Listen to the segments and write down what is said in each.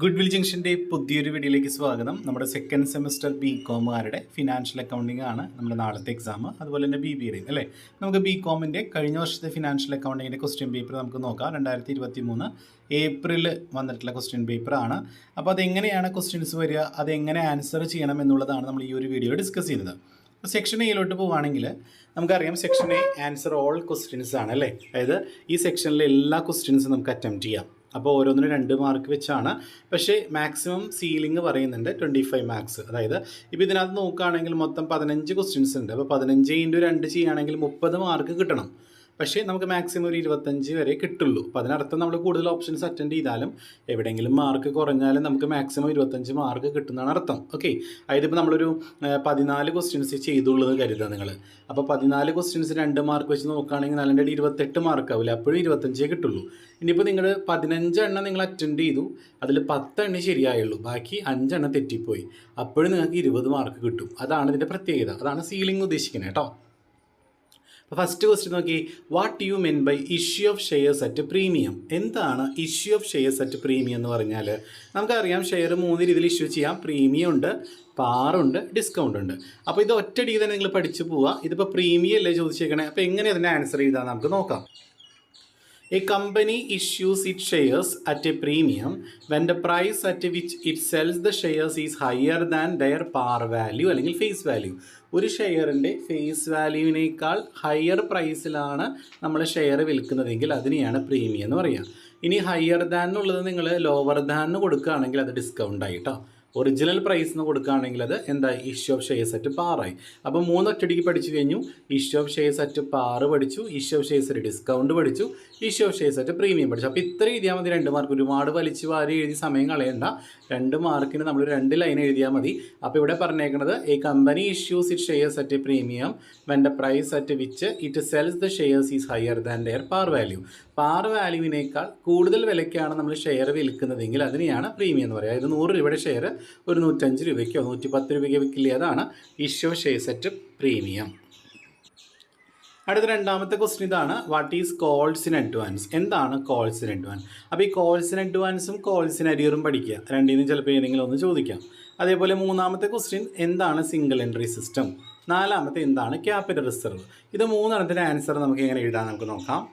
Good will ജംഗ്ഷന്റെ പുതിയൊരു വീഡിയോയിലേക്ക് സ്വാഗതം. നമ്മുടെ സെക്കൻഡ് സെമസ്റ്റർ ബി കോമുകാരുടെ ഫിനാൻഷ്യൽ അക്കൗണ്ടിംഗ് ആണ് നമ്മുടെ നാളത്തെ എക്സാം അതുപോലെ തന്നെ ബി ബി എയും അല്ലേ? നമുക്ക് ബി കോമിന്റെ കഴിഞ്ഞ വർഷത്തെ ഫിനാൻഷ്യൽ അക്കൗണ്ടിങ്ങിന്റെ ക്വസ്റ്റ്യൻ പേപ്പർ നമുക്ക് നോക്കാം. രണ്ടായിരത്തി ഇരുപത്തി മൂന്ന് ഏപ്രിൽ വന്നിട്ടുള്ള ക്വസ്റ്റ്യൻ പേപ്പർ ആണ്. അപ്പോൾ അതെങ്ങനെയാണ് ക്വസ്റ്റ്യൻസ് വരിക? അതെങ്ങനെ ആൻസർ ചെയ്യണം എന്നുള്ളതാണ് നമ്മൾ ഈ ഒരു വീഡിയോ ഡിസ്കസ് ചെയ്യുന്നത്. സെക്ഷൻ എയിലോട്ട് പോവുകയാണെങ്കിൽ നമുക്കറിയാം section A answer all questions ആണ് അല്ലേ? അതായത് ഈ സെക്ഷനിലെ എല്ലാ ക്വസ്റ്റ്യൻസും നമുക്ക് അറ്റംപ്റ്റ് ചെയ്യാം. അപ്പോൾ ഓരോന്നിനും രണ്ട് മാർക്ക് വെച്ചാണ്. പക്ഷേ മാക്സിമം സീലിംഗ് പറയുന്നുണ്ട് ട്വന്റി ഫൈവ് മാർക്സ് അതായത് ഇപ്പോൾ ഇതിനകത്ത് നോക്കുകയാണെങ്കിൽ മൊത്തം പതിനഞ്ച് ക്വസ്റ്റ്യൻസ് ഉണ്ട്. അപ്പോൾ പതിനഞ്ച് ഇന്റു രണ്ട് ചെയ്യുകയാണെങ്കിൽ മുപ്പത് മാർക്ക് കിട്ടണം. പക്ഷേ നമുക്ക് മാക്സിമം ഒരു ഇരുപത്തഞ്ച് വരെ കിട്ടുള്ളൂ. അപ്പോൾ അതിനർത്ഥം നമ്മൾ കൂടുതൽ ഓപ്ഷൻസ് അറ്റൻഡ് ചെയ്താലും എവിടെയെങ്കിലും മാർക്ക് കുറഞ്ഞാലും നമുക്ക് മാക്സിമം ഇരുപത്തഞ്ച് മാർക്ക് കിട്ടുന്നതാണ് അർത്ഥം. ഓക്കെ അതായത് ഇപ്പോൾ നമ്മളൊരു പതിനാല് ക്വസ്റ്റ്യൻസ് ചെയ്തുള്ളത് കരുതുക നിങ്ങൾ അപ്പോൾ പതിനാല് ക്വസ്റ്റ്യൻസ് രണ്ട് മാർക്ക് വെച്ച് നോക്കുകയാണെങ്കിൽ ഇടയിൽ ഇരുപത്തെട്ട് മാർക്ക് ആവില്ല? അപ്പോഴും ഇരുപത്തഞ്ചേ കിട്ടുള്ളൂ. ഇനിയിപ്പോൾ നിങ്ങൾ പതിനഞ്ചെണ്ണം നിങ്ങൾ അറ്റൻഡ് ചെയ്തു. അതിൽ പത്തെണ്ണം ശരിയായുള്ളൂ. ബാക്കി അഞ്ചെണ്ണം തെറ്റിപ്പോയി. അപ്പോഴും നിങ്ങൾക്ക് ഇരുപത് മാർക്ക് കിട്ടും. അതാണ് ഇതിന്റെ പ്രത്യേകത. അതാണ് സീലിംഗ് ഉദ്ദേശിക്കുന്നത് കേട്ടോ. ഫസ്റ്റ് ക്വസ്റ്റ്യൻ നോക്കി. What you mean by issue of shares at premium എന്താണ് issue of shares at premium എന്ന് പറഞ്ഞാൽ? നമുക്കറിയാം ഷെയർ മൂന്ന് രീതിയിൽ ഇഷ്യൂ ചെയ്യാം. പ്രീമിയം ഉണ്ട് പാറുണ്ട് ഡിസ്കൗണ്ട് ഉണ്ട്. അപ്പോൾ ഇത് ഒറ്റടിക്ക് തന്നെ നിങ്ങൾ പഠിച്ചു പോവുക ഇതിപ്പോൾ പ്രീമിയം അല്ലേ ചോദിച്ചേക്കണേ. അപ്പോൾ എങ്ങനെ അതിന്റെ ആൻസർ ചെയ്താൽ നമുക്ക് നോക്കാം. A company issues it shares at a premium when the price at which it sells the shares is higher than their par value അല്ലെങ്കിൽ ഫേസ് വാല്യൂ ഒരു ഷെയറിന്റെ ഫേസ് വാല്യൂവിനേക്കാൾ ഹയർ പ്രൈസിലാണ് നമ്മൾ ഷെയർ വിൽക്കുന്നതെങ്കിൽ അതിനെയാണ് പ്രീമിയം എന്ന് പറയുക ഇനി ഹയർ ദാൻ എന്നുള്ളത് നിങ്ങൾ ലോവർ ദാൻ കൊടുക്കുകയാണെങ്കിൽ അത് ഡിസ്കൗണ്ട് ആയിട്ടോ ഒറിജിനൽ പ്രൈസ് എന്ന് കൊടുക്കുകയാണെങ്കിൽ അത് എന്താ ഇഷ്യൂ ഓഫ് ഷെയർ സെറ്റ് പാറായി അപ്പോൾ മൂന്ന് ഒറ്റടിക്ക് പഠിച്ചു കഴിഞ്ഞു. Issue of shares at par പഠിച്ചു. Issue of shares at discount പഠിച്ചു. Issue of shares at premium പഠിച്ചു. അപ്പോൾ ഇത്ര എഴുതിയാൽ മതി. രണ്ട് മാർക്ക് ഒരുപാട് വലിച്ചു വാരി എഴുതി സമയം കളയണ്ട. രണ്ട് മാർക്കിന് നമ്മൾ രണ്ട് ലൈൻ എഴുതിയാൽ മതി. അപ്പോൾ ഇവിടെ പറഞ്ഞേക്കുന്നത് a company issues it shares at premium when the price at which it sells the shares is higher than their par value par വാല്യൂവിനേക്കാൾ കൂടുതൽ വിലയ്ക്കാണ് നമ്മൾ ഷെയർ വിൽക്കുന്നതെങ്കിൽ അതിനെയാണ് പ്രീമിയം എന്ന് പറയുക. ഇത് നൂറ് രൂപയുടെ ഷെയർ ഒരു നൂറ്റഞ്ച് രൂപയ്ക്കോ നൂറ്റി പത്ത് രൂപയ്ക്കോ വിൽക്കില്ല. അതാണ് ഇഷ്യോ ഷെയർ സെറ്റ് പ്രീമിയം. അടുത്ത രണ്ടാമത്തെ ക്വസ്റ്റ്യൻ ഇതാണ് what is calls in advance എന്താണ് കോൾസ് ഇൻ അഡ്വാൻസ് അപ്പോൾ ഈ കോൾസ് ഇൻ അഡ്വാൻസും കോൾസ് ഇൻ അരിയറും പഠിക്കുക. രണ്ടിനും ചിലപ്പോൾ ഏതെങ്കിലും ഒന്ന് ചോദിക്കാം. അതേപോലെ മൂന്നാമത്തെ ക്വസ്റ്റ്യൻ എന്താണ് സിംഗിൾ എൻട്രി സിസ്റ്റം നാലാമത്തെ എന്താണ് ക്യാപിറ്റൽ റിസർവ് ഇത് മൂന്നെണ്ണത്തിന്റെ ആൻസർ നമുക്ക് എങ്ങനെ എഴുതാൻ നമുക്ക് നോക്കാം.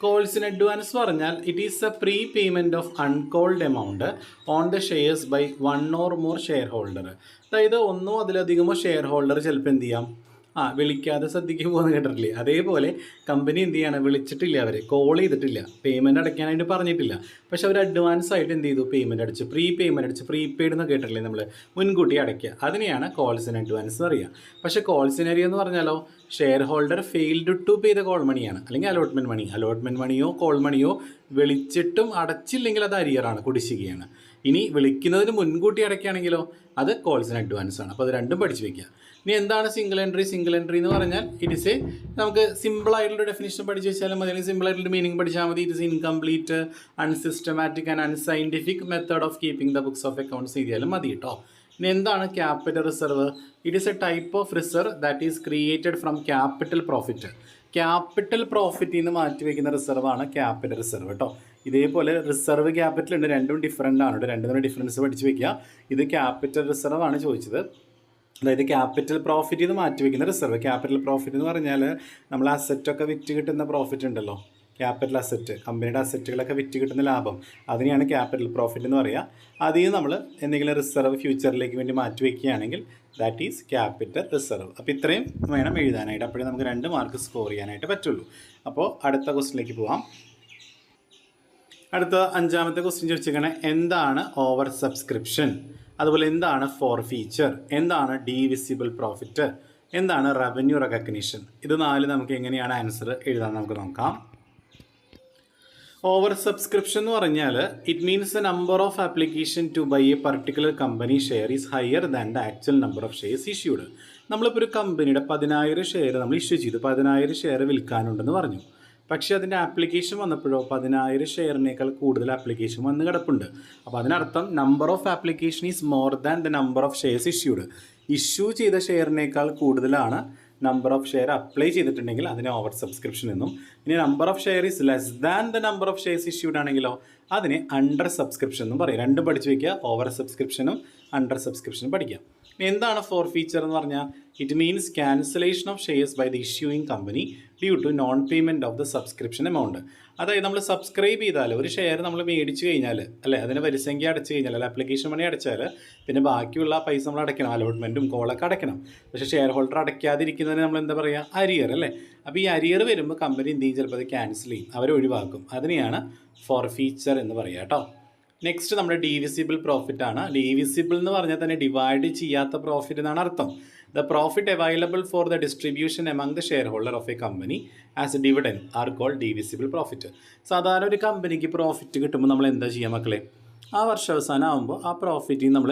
കോൾസ് ഇൻ അഡ്വാൻസ് പറഞ്ഞാൽ it is a pre payment of uncalled amount on the shares by one or more share holder അതായത് ഒന്നോ അതിലധികമോ ഷെയർ ഹോൾഡർ ചിലപ്പോൾ എന്ത് ചെയ്യാം? ആ വിളിക്കാതെ ശ്രദ്ധിക്കാൻ പോകുന്ന കേട്ടിട്ടില്ലേ? അതേപോലെ കമ്പനി എന്ത് ചെയ്യാണ്? വിളിച്ചിട്ടില്ല അവരെ. കോൾ ചെയ്തിട്ടില്ല. പേയ്മെന്റ് അടയ്ക്കാനായിട്ട് പറഞ്ഞിട്ടില്ല. പക്ഷെ അവർ അഡ്വാൻസ് ആയിട്ട് എന്ത് ചെയ്തു? പേയ്മെന്റ് അടിച്ച്. പ്രീ പേയ്മെന്റ് അടിച്ച്. പ്രീ പെയ്ഡ് എന്ന് കേട്ടിട്ടില്ലേ നമ്മൾ മുൻകൂട്ടി അടയ്ക്കുക. അതിനെയാണ് കോൾസ് ഇൻ അഡ്വാൻസ് എന്ന് പറയുക. പക്ഷേ കോൾസ് ഇൻ ഏരിയ എന്ന് പറഞ്ഞാലോ share holder failed to pay the call മണിയാണ്. അല്ലെങ്കിൽ അലോട്ട്മെന്റ് മണി. അലോട്ട്മെന്റ് മണിയോ കോൾ മണിയോ വിളിച്ചിട്ടും അടച്ചില്ലെങ്കിൽ അത് അരിയറാണ് കുടിശ്ശികയാണ്. ഇനി വിളിക്കുന്നതിന് മുൻകൂട്ടി അടയ്ക്കുകയാണെങ്കിലോ അത് കോൾസ് ഇൻ അഡ്വാൻസ് ആണ്. അപ്പോൾ അത് രണ്ടും പഠിച്ചു വെക്കുക. ഇനി എന്താണ് സിംഗിൾ എൻട്രി സിംഗിൾ എൻട്രി എന്ന് പറഞ്ഞാൽ ഇറ്റ് ഇസ് എ നമുക്ക് സിമ്പിൾ ആയിട്ടുള്ള ഡെഫിനേഷൻ പഠിച്ച് വെച്ചാലും മതി. അല്ലെങ്കിൽ സിമ്പിൾ ആയിട്ടുള്ള മീനിങ് പഠിച്ചാൽ മതി. It is incomplete unsystematic and unscientific method of keeping the books of accounts എഴുതിയാലും മതി കേട്ടോ ഇനി എന്താണ് capital reserve it is a type of reserve that is created from capital profit capital പ്രോഫിറ്റിൽ നിന്ന് മാറ്റി വയ്ക്കുന്ന റിസർവ് ആണ് ക്യാപിറ്റൽ റിസർവ് കേട്ടോ ഇതേപോലെ റിസർവ് ക്യാപിറ്റൽ ഉണ്ട് രണ്ടും ഡിഫറെന്റ് ആണ് കേട്ടോ രണ്ടും ഡിഫറൻസ് പഠിച്ചു വെക്കുക ഇത് ക്യാപിറ്റൽ റിസർവ് ആണ് ചോദിച്ചത് അതായത് ക്യാപിറ്റൽ പ്രോഫിറ്റ് മാറ്റി വയ്ക്കുന്ന റിസർവ് ക്യാപിറ്റൽ പ്രോഫിറ്റ് എന്ന് പറഞ്ഞാൽ നമ്മൾ അസറ്റൊക്കെ വിറ്റ് കിട്ടുന്ന പ്രോഫിറ്റ് ഉണ്ടല്ലോ. ക്യാപിറ്റൽ അസറ്റ് കമ്പനിയുടെ അസറ്റുകളൊക്കെ വിറ്റ് കിട്ടുന്ന ലാഭം. അതിനെയാണ് ക്യാപിറ്റൽ പ്രോഫിറ്റ് എന്ന് പറയുക അതിൽ നമ്മൾ എന്തെങ്കിലും റിസർവ് ഫ്യൂച്ചറിലേക്ക് വേണ്ടി മാറ്റി വയ്ക്കുകയാണെങ്കിൽ ദാറ്റ് ഈസ് ക്യാപിറ്റൽ റിസർവ് അപ്പോൾ ഇത്രയും വേണം എഴുതാനായിട്ട്. അപ്പോഴേ നമുക്ക് രണ്ട് മാർക്ക് സ്കോർ ചെയ്യാനായിട്ട് പറ്റുള്ളൂ. അപ്പോൾ അടുത്ത ക്വസ്റ്റിലേക്ക് പോവാം. അടുത്ത അഞ്ചാമത്തെ ക്വസ്റ്റ്യൻ ചോദിച്ചിരിക്കണേ എന്താണ് ഓവർ സബ്സ്ക്രിപ്ഷൻ അതുപോലെ എന്താണ് ഫോർ ഫീച്ചർ എന്താണ് ഡിവിസിബിൾ പ്രോഫിറ്റ് എന്താണ് റവന്യൂ റെക്കഗ്നീഷൻ ഇത് നാല് നമുക്ക് എങ്ങനെയാണ് ആൻസർ എഴുതാൻ നമുക്ക് നോക്കാം. ഓവർ സബ്സ്ക്രിപ്ഷൻ എന്ന് പറഞ്ഞാൽ it means the number of application to buy a particular company share is higher than the actual number of shares issued നമ്മളിപ്പോൾ ഒരു കമ്പനിയുടെ പതിനായിരം ഷെയർ നമ്മൾ ഇഷ്യൂ ചെയ്തു. പതിനായിരം ഷെയർ വിൽക്കാനുണ്ടെന്ന് പറഞ്ഞു. പക്ഷേ അതിന്റെ ആപ്ലിക്കേഷൻ വന്നപ്പോഴോ പതിനായിരം ഷെയറിനേക്കാൾ കൂടുതൽ ആപ്ലിക്കേഷൻ വന്ന് കിടപ്പുണ്ട്. അപ്പോൾ അതിനർത്ഥം number of application is more than the number of shares issued issue ചെയ്ത ഷെയറിനേക്കാൾ കൂടുതലാണ് നമ്പർ ഓഫ് ഷെയർ അപ്ലൈ ചെയ്തിട്ടുണ്ടെങ്കിൽ അതിനെ ഓവർ സബ്സ്ക്രിപ്ഷൻ എന്നും ഇനി number of share is less than the number of shares issued ആണെങ്കിലോ അതിനെ അണ്ടർ സബ്സ്ക്രിപ്ഷൻ എന്നും പറയും. രണ്ടും പഠിച്ചു വയ്ക്കുക ഓവർ സബ്സ്ക്രിപ്ഷനും അണ്ടർ സബ്സ്ക്രിപ്ഷനും പഠിക്കാം എന്താണ് ഫോർ ഫീച്ചർ എന്ന് പറഞ്ഞാൽ it means cancellation of shares by the issuing company due to non payment of the subscription amount അതായത് നമ്മൾ സബ്സ്ക്രൈബ് ചെയ്താൽ ഒരു ഷെയർ നമ്മൾ മേടിച്ചു കഴിഞ്ഞാൽ അല്ലേ? അതിന് വരിസംഖ്യ അടച്ചു കഴിഞ്ഞാൽ അല്ലെ? ആപ്ലിക്കേഷൻ മണി അടച്ചാൽ പിന്നെ ബാക്കിയുള്ള പൈസ നമ്മൾ അടയ്ക്കണം. അലോട്ട്മെന്റും കോളൊക്കെ അടയ്ക്കണം. പക്ഷേ ഷെയർ ഹോൾഡർ അടയ്ക്കാതിരിക്കുന്നതിന് നമ്മൾ എന്താ പറയുക അരിയർ അല്ലേ? അപ്പോൾ ഈ അരിയർ വരുമ്പോൾ കമ്പനി എന്ത് ചെയ്യും? ചിലപ്പോൾ അത് ക്യാൻസൽ ചെയ്യും. അവരൊഴിവാക്കും അതിനെയാണ് ഫോർ ഫീച്ചർ എന്ന് പറയുക കേട്ടോ നെക്സ്റ്റ് നമ്മുടെ ഡിവിസിബിൾ പ്രോഫിറ്റ് ആണ്. ഡിവിസിബിൾ എന്ന് പറഞ്ഞാൽ തന്നെ ഡിവൈഡ് ചെയ്യാത്ത പ്രോഫിറ്റ് എന്നാണ് അർത്ഥം. The profit available for the distribution among the share holder of a company as a dividend are call divisible profit സാധാരണ ഒരു കമ്പനിക്ക് പ്രോഫിറ്റ് കിട്ടുമ്പോൾ നമ്മൾ എന്താ ചെയ്യുക മക്കളെ? ആ വർഷാവസാനം ആകുമ്പോൾ ആ പ്രോഫിറ്റിൽ നമ്മൾ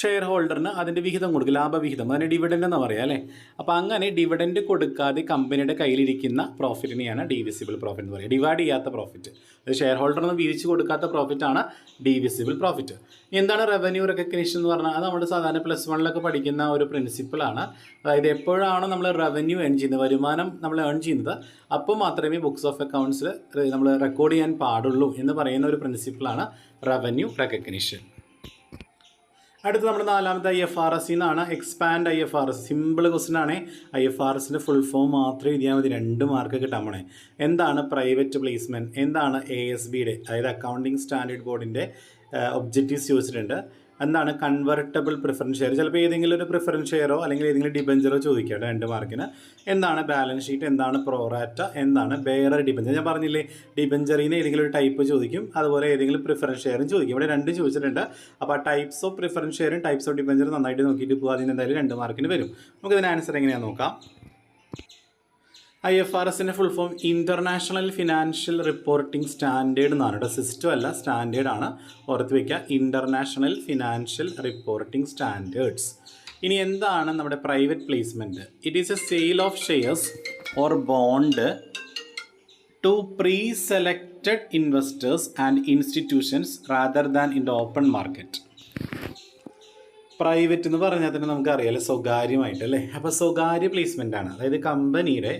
ഷെയർ ഹോൾഡറിന് അതിന്റെ വിഹിതം കൊടുക്കും ലാഭവിഹിതം. അതിന് ഡിവിഡൻഡ് എന്ന് പറയാം അല്ലേ? അപ്പോൾ അങ്ങനെ ഡിവിഡൻഡ് കൊടുക്കാതെ കമ്പനിയുടെ കയ്യിലിരിക്കുന്ന പ്രോഫിറ്റിനെയാണ് ഡിവിസിബിൾ പ്രോഫിറ്റ് എന്ന് പറയുക. ഡിവൈഡ് ചെയ്യാത്ത പ്രോഫിറ്റ് അത് ഷെയർ ഹോൾഡറിന് വീതിച്ച് കൊടുക്കാത്ത പ്രോഫിറ്റാണ് ഡിവിസിബിൾ പ്രോഫിറ്റ് എന്താണ് റവന്യൂ റെക്കഗ്നേഷൻ എന്ന് പറഞ്ഞാൽ? അത് നമ്മൾ സാധാരണ പ്ലസ് വണ്ണിലൊക്കെ പഠിക്കുന്ന ഒരു പ്രിൻസിപ്പിളാണ് അതായത് എപ്പോഴാണ് നമ്മൾ റവന്യൂ ഏൺ ചെയ്യുന്നത് വരുമാനം നമ്മൾ ഏൺ ചെയ്യുന്നത് അപ്പോൾ മാത്രമേ ബുക്സ് ഓഫ് അക്കൗണ്ട്സിൽ നമ്മൾ റെക്കോർഡ് ചെയ്യാൻ പാടുള്ളൂ എന്ന് പറയുന്ന ഒരു പ്രിൻസിപ്പിളാണ് റവന്യൂ റെക്കഗ്നേഷൻ അടുത്ത് നമ്മുടെ നാലാമത്തെ ഐ എഫ് ആർ എസ് എന്നാണ് expand I F R S simple question ആണ്. ഐ എഫ് ആർ എസിന്റെ ഫുൾ ഫോം മാത്രം എഴുതിയാൽ മതി. രണ്ട് മാർക്ക് കിട്ടാൻ പോണേ. എന്താണ് പ്രൈവറ്റ് പ്ലേസ്മെന്റ് എന്താണ് എ എസ് ബിയുടെ അതായത് അക്കൗണ്ടിങ് സ്റ്റാൻഡേർഡ് ബോർഡിന്റെ ഒബ്ജക്റ്റീവ്സ് ചോദിച്ചിട്ടുണ്ട്. എന്താണ് കൺവെർട്ടബിൾ പ്രിഫറൻസ് ഷെയർ ചിലപ്പോൾ ഏതെങ്കിലും ഒരു പ്രിഫറൻസ് ഷെയറോ അല്ലെങ്കിൽ ഏതെങ്കിലും ഡിബഞ്ചറോ ചോദിക്കുക രണ്ട് മാർക്കിന് എന്താണ് ബാലൻസ് ഷീറ്റ് എന്താണ് പ്രോറാറ്റ എന്താണ് ബെയർ ഡിബഞ്ചർ ഞാൻ പറഞ്ഞില്ലേ ഡിബഞ്ചറിന് ഏതെങ്കിലും ഒരു ടൈപ്പ് ചോദിക്കും അതുപോലെ ഏതെങ്കിലും പ്രിഫറൻസ് ഷെയറും ചോദിക്കും. ഇവിടെ രണ്ട് ചോദിച്ചിട്ടുണ്ട്. അപ്പോൾ ടൈപ്സ് ഓഫ് പ്രിഫറൻസ് ഷെയറും ടൈപ്സ് ഓഫ് ഡിബഞ്ചറും നന്നായിട്ട് നോക്കിയിട്ട് പോകുക അതിന് എന്തായാലും രണ്ട് മാർക്കിന് വരും. നമുക്ക് ഇതിന് ആൻസർ എങ്ങനെയാണെന്ന് നോക്കാം? ഐ എഫ് ആർ എസിന്റെ full form international financial reporting standard എന്നാണ് കേട്ടോ സിസ്റ്റം അല്ല സ്റ്റാൻഡേർഡ് ആണ്. ഓർത്ത് വയ്ക്കുക ഇന്റർനാഷണൽ ഫിനാൻഷ്യൽ റിപ്പോർട്ടിംഗ് സ്റ്റാൻഡേർഡ്സ് ഇനി എന്താണ് നമ്മുടെ private placement it is a sale of shares or bond to pre selected investors and institutions rather than in the open market private എന്ന് പറഞ്ഞാൽ തന്നെ നമുക്കറിയാമല്ലോ സ്വകാര്യമായിട്ട് അല്ലേ? അപ്പോൾ സ്വകാര്യ പ്ലേസ്മെന്റ് ആണ്. അതായത് കമ്പനിയുടെ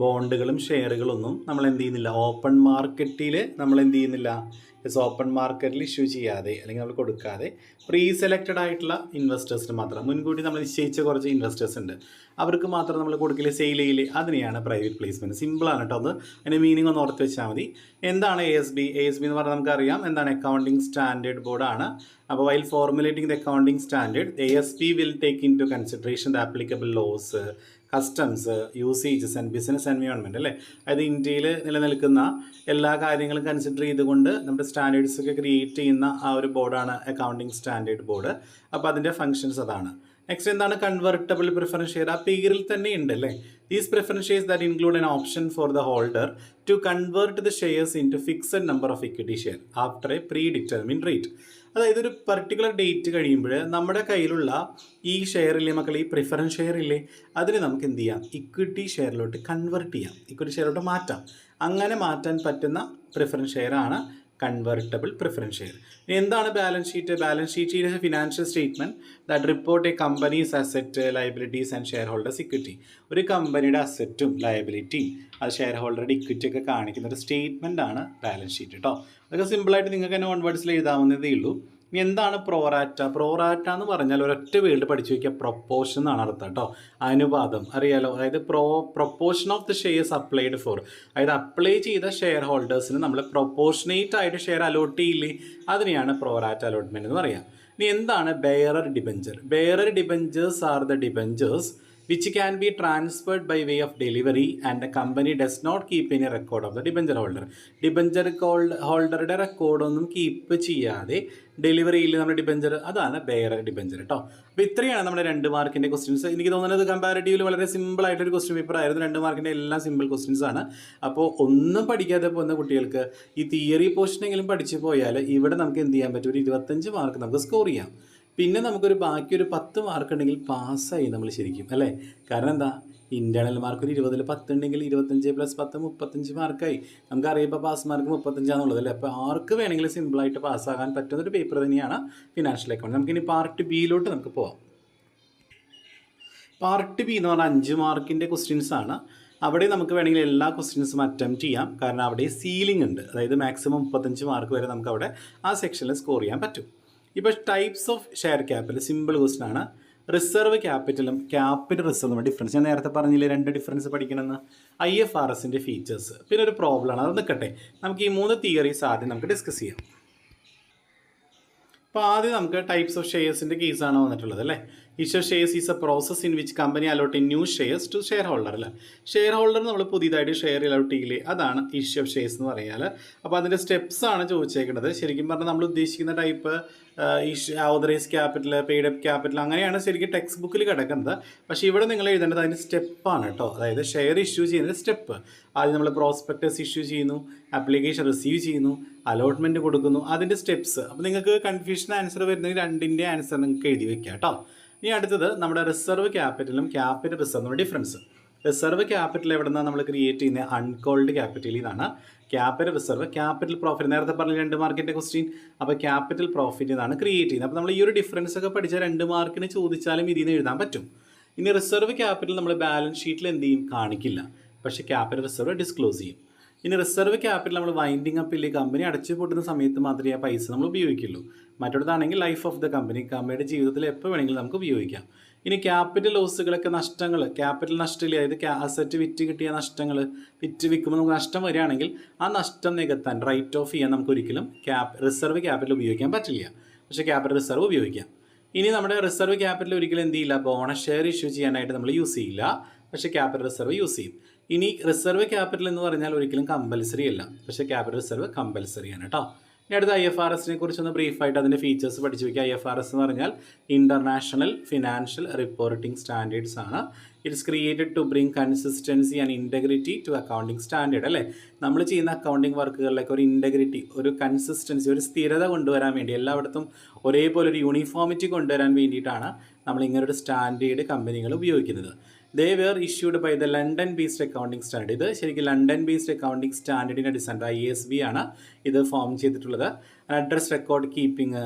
ബോണ്ടുകളും ഷെയറുകളൊന്നും നമ്മൾ എന്ത് ചെയ്യുന്നില്ല ഓപ്പൺ മാർക്കറ്റിൽ നമ്മൾ എന്ത് ചെയ്യുന്നില്ല യെസ് ഓപ്പൺ മാർക്കറ്റിൽ ഇഷ്യൂ ചെയ്യാതെ അല്ലെങ്കിൽ നമ്മൾ കൊടുക്കാതെ പ്രീ സെലക്റ്റഡ് ആയിട്ടുള്ള ഇൻവെസ്റ്റേഴ്സിന് മാത്രം. മുൻകൂട്ടി നമ്മൾ നിശ്ചയിച്ച കുറച്ച് ഇൻവെസ്റ്റേഴ്സ് ഉണ്ട്. അവർക്ക് മാത്രം നമ്മൾ കൊടുക്കില്ല സെയിൽ ചെയ്യില്ല അതിനെയാണ് പ്രൈവറ്റ് പ്ലേസ്മെന്റ് സിമ്പിളാണ് കേട്ടോ അത്. അതിന്റെ മീനിങ് ഒന്ന് ഓർത്ത് വെച്ചാൽ മതി. എന്താണ് A S B A S B എന്ന് പറഞ്ഞാൽ നമുക്കറിയാം. എന്താണ് അക്കൗണ്ടിങ് സ്റ്റാൻഡേർഡ് ബോർഡാണ് അപ്പോൾ while formulating the accounting standard A S B will take into consideration the applicable laws customs usages and business environment അല്ലേ? അതായത് ഇന്ത്യയിൽ നിലനിൽക്കുന്ന എല്ലാ കാര്യങ്ങളും കൺസിഡർ ചെയ്തുകൊണ്ട് നമ്മുടെ സ്റ്റാൻഡേർഡ്സ് ഒക്കെ ക്രിയേറ്റ് ചെയ്യുന്ന ആ ഒരു ബോർഡാണ് അക്കൗണ്ടിങ് സ്റ്റാൻഡേർഡ് ബോർഡ് അപ്പോൾ അതിന്റെ ഫങ്ഷൻസ് അതാണ്. നെക്സ്റ്റ് എന്താണ്? കൺവെർട്ടബിൾ പ്രിഫറൻസ് ഷെയർ ആ പേരിൽ തന്നെ ഉണ്ട് അല്ലേ? These preference shares that include an option for the holder to convert the shares into fixed number of equity share after a pre determined rate അതായത് ഒരു പർട്ടിക്കുലർ ഡേറ്റ് കഴിയുമ്പോൾ നമ്മുടെ കയ്യിലുള്ള ഈ ഷെയർ ഇല്ലേ മക്കൾ ഈ പ്രിഫറൻസ് ഷെയർ ഇല്ലേ അതിന് നമുക്ക് എന്ത് ചെയ്യാം? ഇക്വിറ്റി ഷെയറിലോട്ട് കൺവെർട്ട് ചെയ്യാം. ഇക്വിറ്റി ഷെയറിലോട്ട് മാറ്റാം. അങ്ങനെ മാറ്റാൻ പറ്റുന്ന പ്രിഫറൻസ് ഷെയറാണ് കൺവെർട്ടബിൾ പ്രിഫറൻസ് ഷെയർ എന്താണ് balance sheet balance sheet is a financial statement that report a company's asset liabilities and share holders equity ഒരു കമ്പനിയുടെ അസെറ്റും ലയബിലിറ്റിയും അത് ഷെയർ ഹോൾഡറുടെ ഇക്വിറ്റി ഒക്കെ കാണിക്കുന്ന ഒരു സ്റ്റേറ്റ്മെന്റ് ആണ് ബാലൻസ് ഷീറ്റ് കേട്ടോ അതൊക്കെ സിമ്പിളായിട്ട് നിങ്ങൾക്ക് തന്നെ വൺ വേർഡ്സിൽ എഴുതാവുന്നതേ ഉള്ളൂ. ഇനി എന്താണ് പ്രോറാറ്റ? പ്രോറാറ്റ എന്ന് പറഞ്ഞാൽ ഒരൊറ്റ വേൾഡ് പഠിച്ചു വയ്ക്കുക പ്രൊപ്പോഷൻ എന്നാണ് അർത്ഥം കേട്ടോ അനുപാതം അറിയാലോ? അതായത് pro proportion of the shares applied for അതായത് അപ്ലൈ ചെയ്ത ഷെയർ ഹോൾഡേഴ്സിന് നമ്മൾ പ്രൊപ്പോഷനേറ്റ് ആയിട്ട് ഷെയർ അലോട്ട് ചെയ്യില്ലേ? അതിനെയാണ് പ്രോറാറ്റ അലോട്ട്മെന്റ് എന്ന് പറയാം. ഇനി എന്താണ് bearer debenture bearer debentures are the debentures which can be transferred by way of delivery and the company does not keep any record of the debenture holder debenture ഹോൾഡറുടെ റെക്കോർഡൊന്നും keep ചെയ്യാതെ ഡെലിവറിയിൽ നമ്മുടെ debenture അതാണ് bearer debenture കേട്ടോ അപ്പോൾ ഇത്രയാണ് നമ്മുടെ രണ്ട് മാർക്കിന്റെ ക്വസ്റ്റ്യൻസ് എനിക്ക് തോന്നുന്നത് കമ്പാരിറ്റീവിൽ വളരെ സിമ്പിൾ ആയിട്ടൊരു ക്വസ്റ്റ്യൻ പേപ്പർ ആയിരുന്നു. രണ്ട് മാർക്കിന്റെ എല്ലാം സിമ്പിൾ ക്വസ്റ്റ്യൻസ് ആണ്. അപ്പോൾ ഒന്നും പഠിക്കാതെ പോകുന്ന കുട്ടികൾക്ക് ഈ തിയറി പോർഷനെങ്കിലും പഠിച്ചു പോയാൽ ഇവിടെ നമുക്ക് എന്ത് ചെയ്യാൻ പറ്റും? ഒരു ഇരുപത്തഞ്ച് മാർക്ക് നമുക്ക് സ്കോർ ചെയ്യാം. പിന്നെ നമുക്കൊരു ബാക്കി ഒരു പത്ത് മാർക്ക് ഉണ്ടെങ്കിൽ പാസ്സായി നമ്മൾ ശരിക്കും അല്ലേ? കാരണം എന്താ? ഇന്റേണൽ മാർക്ക് ഒരു ഇരുപതിൽ പത്ത് ഉണ്ടെങ്കിൽ ഇരുപത്തഞ്ച് പ്ലസ് പത്ത് മുപ്പത്തഞ്ച് മാർക്കായി. നമുക്കറിയാം പാസ് മാർക്ക് മുപ്പത്തഞ്ചാന്നുള്ളത് അല്ലേ? അപ്പോൾ ആർക്ക് വേണമെങ്കിലും സിമ്പിളായിട്ട് പാസ്സാകാൻ പറ്റുന്ന ഒരു പേപ്പർ തന്നെയാണ് ഫിനാൻഷ്യൽ അക്കൗണ്ട് നമുക്കിനി പാർട്ട് ബിയിലോട്ട് നമുക്ക് പോവാം. പാർട്ട് ബി എന്ന് പറഞ്ഞാൽ അഞ്ച് മാർക്കിന്റെ ക്വസ്റ്റ്യൻസ് ആണ്. അവിടെ നമുക്ക് വേണമെങ്കിൽ എല്ലാ ക്വസ്റ്റ്യൻസും അറ്റംപ്റ്റ് ചെയ്യാം. കാരണം അവിടെ സീലിംഗ് ഉണ്ട്. അതായത് മാക്സിമം മുപ്പത്തഞ്ച് മാർക്ക് വരെ നമുക്ക് അവിടെ ആ സെക്ഷനിൽ സ്കോർ ചെയ്യാൻ പറ്റും. ഇപ്പോൾ types of share capital simple question ആണ്. റിസർവ് ക്യാപിറ്റലും ക്യാപിറ്റൽ റിസർവും ഡിഫറൻസ് ഞാൻ നേരത്തെ പറഞ്ഞില്ലേ രണ്ട് ഡിഫറൻസ് പഠിക്കണമെന്ന്? ഐ എഫ് ആർ എസിന്റെ ഫീച്ചേഴ്സ് പിന്നെ ഒരു പ്രോബ്ലം ആണ്. അത് നിൽക്കട്ടെ. നമുക്ക് ഈ മൂന്ന് തിയറീസ് ആദ്യം നമുക്ക് ഡിസ്കസ് ചെയ്യാം. അപ്പോൾ ആദ്യം നമുക്ക് ടൈപ്സ് ഓഫ് ഷെയർസിന്റെ കേസാണ് വന്നിട്ടുള്ളത് അല്ലേ? Issue shares is a process in which company allot new shares to share holder അല്ലേ? ഷെയർ ഹോൾഡർ നമ്മൾ പുതിയതായിട്ട് ഷെയർ അലോട്ട് ചെയ്യില്ലേ അതാണ് ഇഷ്യൂ ഓഫ് ഷെയർസ് എന്ന് പറയാൽ അപ്പോൾ അതിന്റെ സ്റ്റെപ്സ് ആണ് ചോദിച്ചേക്കുന്നത് ശരിക്കും പറഞ്ഞാൽ നമ്മൾ ഉദ്ദേശിക്കുന്ന type authorise capital paid up capital അങ്ങനെയാണ് ശരിക്കും ടെക്സ്റ്റ് ബുക്കിൽ കിടക്കുന്നത്. പക്ഷേ ഇവിടെ നിങ്ങൾ എഴുതേണ്ടത് അതിന്റെ സ്റ്റെപ്പാണ് കേട്ടോ. അതായത് ഷെയർ ഇഷ്യൂ ചെയ്യുന്ന സ്റ്റെപ്പ് ആദ്യം നമ്മൾ പ്രോസ്പെക്ടസ് ഇഷ്യൂ ചെയ്യുന്നു ആപ്ലിക്കേഷൻ റിസീവ് ചെയ്യുന്നു അലോട്ട്മെന്റ് കൊടുക്കുന്നു. അതിന്റെ സ്റ്റെപ്സ് അപ്പോൾ നിങ്ങൾക്ക് കൺഫ്യൂഷൻ ആൻസർ വരുന്നെങ്കിൽ രണ്ടിന്റെ ആൻസർ നിങ്ങൾക്ക് എഴുതി വെക്കാം കേട്ടോ. ഇനി അടുത്തത് നമ്മുടെ റിസർവ് ക്യാപിറ്റലും ക്യാപിറ്റൽ റിസർവ് റിസർവും ഡിഫറൻസ് റിസർവ് ക്യാപിറ്റൽ എവിടെ നിന്നാണ് നമ്മൾ ക്രിയേറ്റ് ചെയ്യുന്നത് അൺകോൾഡ് ക്യാപിറ്റലിൽ നിന്നാണ് ക്യാപിറ്റൽ റിസർവ് ക്യാപിറ്റൽ പ്രോഫിറ്റ് നേരത്തെ പറഞ്ഞ രണ്ട് മാർക്കിന്റെ ക്വസ്റ്റ്യൻ അപ്പോൾ ക്യാപിറ്റൽ പ്രോഫിറ്റ് എന്നാണ് ക്രിയേറ്റ് ചെയ്യുന്നത്. അപ്പോൾ നമ്മൾ ഈ ഒരു ഡിഫറൻസ് ഒക്കെ പഠിച്ച രണ്ട് മാർക്കിന് ചോദിച്ചാലും ഇതിൽ നിന്ന് എഴുതാൻ പറ്റും. ഇനി റിസർവ് ക്യാപിറ്റൽ നമ്മൾ ബാലൻസ് ഷീറ്റിൽ എന്ത് ചെയ്യും? കാണിക്കില്ല. പക്ഷേ ക്യാപിറ്റൽ റിസർവ് ഡിസ്ക്ലോസ് ചെയ്യും. ഇനി റിസർവ് ക്യാപിറ്റൽ നമ്മൾ വൈൻഡിങ് അപ്പ് ഇല്ലേ? കമ്പനി അടച്ചു പൊട്ടുന്ന സമയത്ത് മാത്രമേ ആ പൈസ നമ്മൾ ഉപയോഗിക്കുള്ളൂ. മറ്റൊരുതാണെങ്കിൽ ലൈഫ് ഓഫ് ദ കമ്പനി കമ്പനിയുടെ ജീവിതത്തിൽ എപ്പോൾ വേണമെങ്കിലും നമുക്ക് ഉപയോഗിക്കാം. ഇനി ക്യാപിറ്റൽ ലോസുകളൊക്കെ നഷ്ടങ്ങൾ ക്യാപിറ്റൽ നഷ്ടമില്ല? അതായത് അസറ്റ് വിറ്റ് കിട്ടിയ നഷ്ടങ്ങൾ വിറ്റ് വിൽക്കുമ്പോൾ നമുക്ക് നഷ്ടം വരികയാണെങ്കിൽ ആ നഷ്ടം നികത്താൻ റൈറ്റ് ഓഫ് ചെയ്യാൻ നമുക്ക് ഒരിക്കലും ക്യാപ് റിസർവ് ക്യാപിറ്റൽ ഉപയോഗിക്കാൻ പറ്റില്ല. പക്ഷേ ക്യാപിറ്റൽ റിസർവ് ഉപയോഗിക്കാം. ഇനി നമ്മുടെ റിസർവ് ക്യാപിറ്റൽ ഒരിക്കലും എന്ത് ചെയ്യില്ല? ബോണസ് ഷെയർ ഇഷ്യൂ ചെയ്യാനായിട്ട് നമ്മൾ യൂസ് ചെയ്യില്ല. പക്ഷേ ക്യാപിറ്റൽ റിസർവ് യൂസ് ചെയ്യും. ഇനി റിസർവ് ക്യാപിറ്റൽ എന്ന് പറഞ്ഞാൽ ഒരിക്കലും കമ്പൽസറി അല്ല. പക്ഷേ ക്യാപിറ്റൽ റിസർവ് കമ്പൽസറി ആണ് കേട്ടോ ഇനി അടുത്ത ഐ എഫ് ആർ എസിനെ കുറിച്ചൊന്ന് ബ്രീഫായിട്ട് അതിന്റെ ഫീച്ചേഴ്സ് പഠിച്ചു വയ്ക്കുക ഐ എഫ് ആർ എസ് എന്ന് പറഞ്ഞാൽ ഇന്റർനാഷണൽ ഫിനാൻഷ്യൽ റിപ്പോർട്ടിംഗ് സ്റ്റാൻഡേർഡ്സ് ആണ്. It's created to bring consistency and integrity to accounting standard അല്ലേ? നമ്മൾ ചെയ്യുന്ന അക്കൗണ്ടിങ് വർക്കുകളിലേക്ക് ഒരു ഇന്റഗ്രിറ്റി ഒരു കൺസിസ്റ്റൻസി ഒരു സ്ഥിരത കൊണ്ടുവരാൻ വേണ്ടി എല്ലായിടത്തും ഒരേപോലെ ഒരു യൂണിഫോമിറ്റി കൊണ്ടുവരാൻ വേണ്ടിയിട്ടാണ് നമ്മൾ ഇങ്ങനൊരു സ്റ്റാൻഡേർഡ് കമ്പനികൾ ഉപയോഗിക്കുന്നത്. They were issued by the London based accounting standard ഇത് ശരിക്കും ലണ്ടൻ ബേസ്ഡ് അക്കൗണ്ടിംഗ് സ്റ്റാൻഡേർഡിന്റെ ഡിസൈൻ ഐ എസ് ബി ആണ് ഇത് ഫോം ചെയ്തിട്ടുള്ളത്. Address record keeping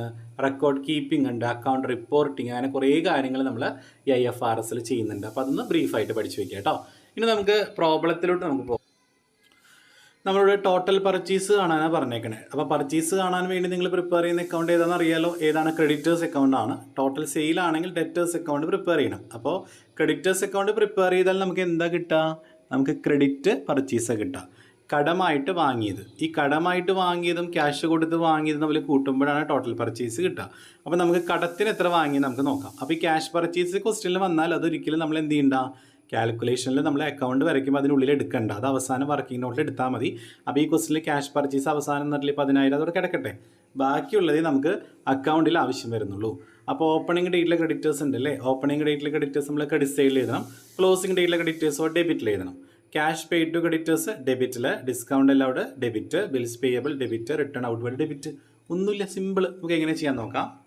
record keeping ഉണ്ട് അക്കൗണ്ട് റിപ്പോർട്ടിംഗ് അങ്ങനെ കുറേ കാര്യങ്ങൾ നമ്മൾ ഈ ഐ എഫ് ആർ എസിൽ ചെയ്യുന്നുണ്ട്. അപ്പോൾ അതൊന്ന് ബ്രീഫായിട്ട് പഠിച്ചു വയ്ക്കാം കേട്ടോ. ഇനി നമുക്ക് പ്രോബ്ലത്തിലോട്ട് നമുക്ക് പോകാം നമ്മളുടെ ടോട്ടൽ പർച്ചേസ് കാണാനാണ് പറഞ്ഞേക്കണേ. അപ്പോൾ പർച്ചേസ് കാണാൻ വേണ്ടി നിങ്ങൾ പ്രിപ്പയർ ചെയ്യുന്ന അക്കൗണ്ട് ഏതാണെന്ന് അറിയാലോ? ഏതാണ്? ക്രെഡിറ്റേഴ്സ് അക്കൗണ്ട് ആണ്. ടോട്ടൽ സെയിൽ ആണെങ്കിൽ ഡെറ്റേഴ്സ് അക്കൗണ്ട് പ്രിപ്പയർ ചെയ്യണം. അപ്പോൾ ക്രെഡിറ്റേഴ്സ് അക്കൗണ്ട് പ്രിപ്പയർ ചെയ്താൽ നമുക്ക് എന്താ കിട്ടുക നമുക്ക് ക്രെഡിറ്റ് പർച്ചേസ് കിട്ടുക കടമായിട്ട് വാങ്ങിയത്. ഈ കടമായിട്ട് വാങ്ങിയതും ക്യാഷ് കൊടുത്ത് വാങ്ങിയതും തമ്മിൽ കൂട്ടുമ്പോഴാണ് ടോട്ടൽ പർച്ചേസ് കിട്ടുക അപ്പോൾ നമുക്ക് കടത്തിന് എത്ര വാങ്ങി നമുക്ക് നോക്കാം. അപ്പോൾ ഈ ക്യാഷ് പർച്ചേസ് ക്വസ്റ്റ്യനിൽ വന്നാൽ അതൊരിക്കലും നമ്മൾ എന്ത് ചെയ്യണ്ട? കാൽക്കുലേഷനിൽ നമ്മൾ അക്കൗണ്ട് വരയ്ക്കുമ്പോൾ അതിനുള്ളിൽ എടുക്കേണ്ട. അത് അവസാനം വർക്കിംഗ് നോട്ടിൽ എടുത്താൽ മതി. അപ്പോൾ ഈ ക്വസ്റ്റിൽ ക്യാഷ് പർച്ചേസ് അവസാനം എന്നിട്ടിൽ പതിനായിരം അതോടെ കിടക്കട്ടെ. ബാക്കിയുള്ളതേ നമുക്ക് അക്കൗണ്ടിൽ ആവശ്യം വരുന്നുള്ളൂ. അപ്പോൾ ഓപ്പണിംഗ് ഡേറ്റിലെ ക്രെഡിറ്റേഴ്സ് ഉണ്ട് അല്ലേ? ഓപ്പണിംഗ് ഡേറ്റിലെ ക്രെഡിറ്റേഴ്സ് നമ്മൾ ക്രെഡിറ്റ് സൈഡിൽ എഴുതണം. ക്ലോസിംഗ് ഡേറ്റിലെ ക്രെഡിറ്റേഴ്സോ ഡെബിറ്റിൽ എഴുതണം. Cash pay to creditors ഡെബിറ്റിൽ discount allowed debit bills payable debit return outward debit ഒന്നുമില്ല സിമ്പിൾ നമുക്ക് എങ്ങനെ ചെയ്യാൻ നോക്കാം?